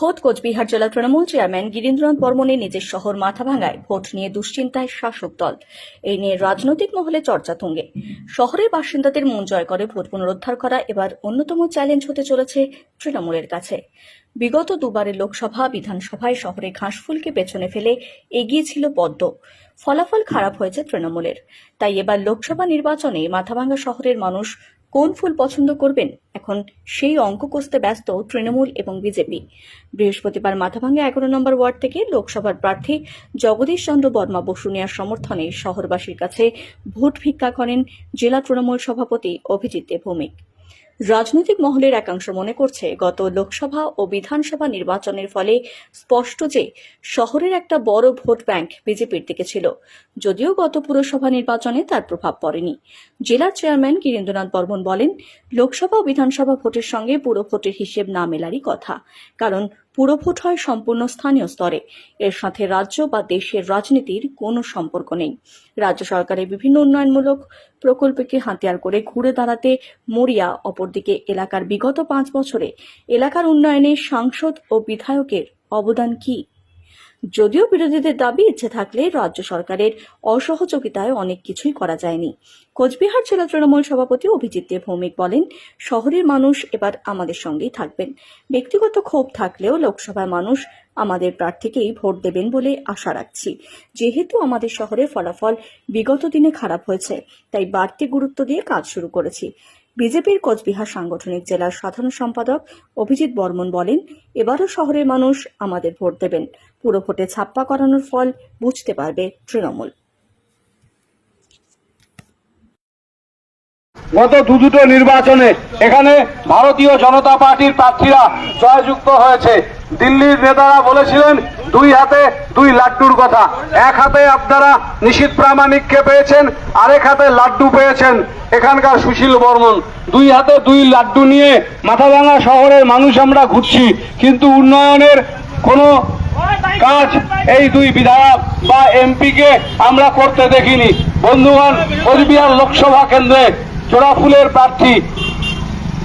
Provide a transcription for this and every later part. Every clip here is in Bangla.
খোদ কোচবিহার জেলা তৃণমূল চেয়ারম্যান গিরীন্দ্রনাথ বর্মনের নিজের শহর মাথাভাঙ্গায় ভোট নিয়ে দুশ্চিন্তায় শাসক দল। এই নিয়ে রাজনৈতিক মহলে চর্চা তুঙ্গে। শহরের বাসিন্দাদের মন জয় করে ভোট পুনরুদ্ধার করা এবার অন্যতম চ্যালেঞ্জ হতে চলেছে তৃণমূলের কাছে। বিগত দুবারের লোকসভা, বিধানসভায় শহরে ঘাসফুলকে পেছনে ফেলে এগিয়ে ছিল পদ্ম ফলাফল খারাপ হয়েছে তৃণমূলের। তাই এবার লোকসভা নির্বাচনে মাথাভাঙ্গা শহরের মানুষ কোন ফুল পছন্দ করবেন? এখন সেই অঙ্ক কষতে ব্যস্ত তৃণমূল এবং বিজেপি। বৃহস্পতিবার মাথাভাঙ্গা এগারো নম্বর ওয়ার্ড থেকে লোকসভার প্রার্থী জগদীশ চন্দ্র বর্মা বসুনিয়ার সমর্থনে শহরবাসীর কাছে ভোট ভিক্ষা করেন জেলা তৃণমূল সভাপতি অভিজিৎ ভৌমিক রাজনৈতিক মহলের একাংশ মনে করছে, গত লোকসভা ও বিধানসভা নির্বাচনের ফলে স্পষ্ট যে শহরের একটা বড় ভোট ব্যাংক বিজেপির দিকে ছিল। যদিও গত পুরসভা নির্বাচনে তার প্রভাব পড়েনি। জেলার চেয়ারম্যান কিরেন্দ্রনাথ বর্মন বলেন, লোকসভা ও বিধানসভা ভোটের সঙ্গে পুরো ভোটের হিসেব না মেলারই কথা, কারণ পুরো ভোট হয় সম্পূর্ণ স্থানীয় স্তরে। এর সাথে রাজ্য বা দেশের রাজনীতির কোনো সম্পর্ক নেই। রাজ্য সরকারের বিভিন্ন উন্নয়নমূলক প্রকল্পকে হাতিয়ার করে ঘুরে দাঁড়াতে মরিয়া অপরদিকে এলাকার বিগত পাঁচ বছরে এলাকার উন্নয়নে সাংসদ ও বিধায়কের অবদান কি? যদিও বিরোধীদের দাবি ইচ্ছে থাকলে রাজ্য সরকারের অসহযোগিতায় অনেক কিছুই করা যায়নি। কোচবিহার জেলা তৃণমূল সভাপতি অভিজিৎ দে ভৌমিক বলেন, শহরের মানুষ এবার আমাদের সঙ্গেই থাকবেন। ব্যক্তিগত ক্ষোভ থাকলেও লোকসভার মানুষ আমাদের প্রার্থীকেই ভোট দেবেন বলে আশা রাখছি। যেহেতু আমাদের শহরের ফলাফল বিগত দিনে খারাপ হয়েছে, তাই বাড়তি গুরুত্ব দিয়ে কাজ শুরু করেছি। বিজেপির কোচবিহার সাংগঠনিক জেলার সাধারণ সম্পাদক অভিজিৎ বর্মন বলেন, এবারও শহরের মানুষ আমাদের ভোট দেবেন। পুরো ভোটে ছাপ্পা করানোর ফল বুঝতে পারবে তৃণমূল। গত দু দুটো নির্বাচনে এখানে ভারতীয় জনতা পার্টির প্রার্থীরা জয়যুক্ত হয়েছে। দিল্লির নেতারা বলেছিলেন, দুই হাতে দুই লাড্ডুর কথা। এক হাতে আপনারা নিশীত প্রামাণিককে পেয়েছেন, আরেক হাতে লাড্ডু পেয়েছেন এখানকার সুশীল বর্মন। দুই হাতে দুই লাড্ডু নিয়ে মাথাভাঙা শহরের মানুষ আমরা ঘুরছি, কিন্তু উন্নয়নের কোনো কাজ এই দুই বিধায়ক বা এমপিকে আমরা করতে দেখিনি। বন্ধুগণ, কোচবিহার লোকসভা কেন্দ্রে জোড়াফুলের প্রার্থী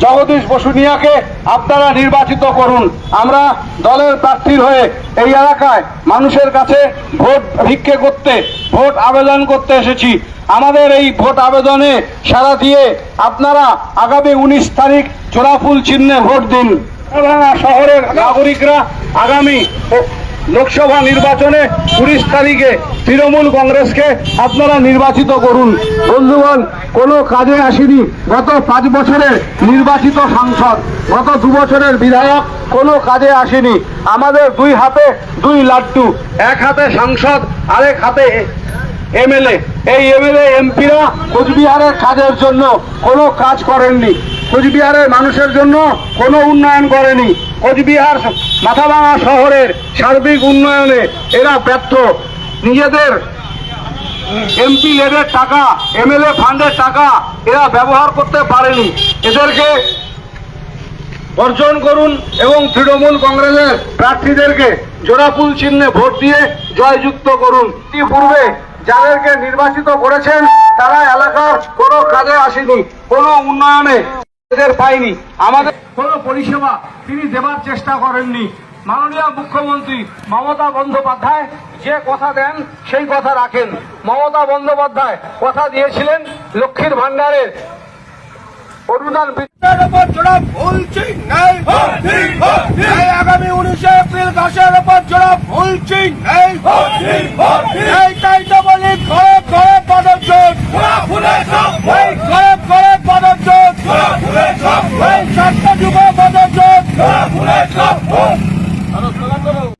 জগদীশ বসুনিয়াকে আপনারা নির্বাচিত করুন। আমরা দলের প্রার্থীর হয়ে এই এলাকায় মানুষের কাছে ভোট ভিক্ষে করতে, ভোট আবেদন করতে এসেছি। আমাদের এই ভোট আবেদনে সারা দিয়ে আপনারা আগামী উনিশ তারিখ জোড়াফুল চিহ্নে ভোট দিন। শহরের নাগরিকরা আগামী লোকসভা নির্বাচনে উনিশ তারিখে তৃণমূল কংগ্রেসকে আপনারা নির্বাচিত করুন। বন্ধুগণ, কোনো কাজে আসেনি। গত পাঁচ বছরের নির্বাচিত সাংসদ, গত দু বছরের বিধায়ক কোনো কাজে আসেনি। আমাদের দুই হাতে দুই লাড্ডু, এক হাতে সাংসদ, আরেক হাতে এমএলএ। এই এমএলএ, এমপিরা কোচবিহারের কাজের জন্য কোনো কাজ করেননি। কোচবিহারের মানুষের জন্য কোনো উন্নয়ন করেনি। কোচবিহার মাথাভাঙা শহরের সার্বিক উন্নয়নে এরা ব্যর্থ। নিজেদের এমপি এদের টাকা এমএলএ ফান্ডের টাকা এরা ব্যবহার করতে পারেনি। এদেরকে বর্জন করুন এবং তৃণমূল কংগ্রেসের প্রার্থীদেরকে জোড়াফুল চিহ্নে ভোট দিয়ে জয়যুক্ত করুন। ইতিপূর্বে যাদেরকে নির্বাচিত করেছেন, তারা এলাকার কোনো কাজে আসেনি, কোনো উন্নয়নে এদের পায়নি। আমাদের কোনো পরিষেবা তিনি দেবার চেষ্টা করেননি। মাননীয় মুখ্যমন্ত্রী মমতা বন্দ্যোপাধ্যায় যে কথা দেন সেই কথা রাখেন। মমতা বন্দ্যোপাধ্যায় কথা দিয়েছিলেন লক্ষ্মীর ভান্ডারের অনুদান বৃদ্ধি ওপর জোড়া ফুল চিহ্ন নেই এই আগামী উনিশে এপ্রিল ঘাসের ওপর জোড়া ফুল চিহ্ন নেই এই তাই তো বলি ঘরে ঘরে পদযোগ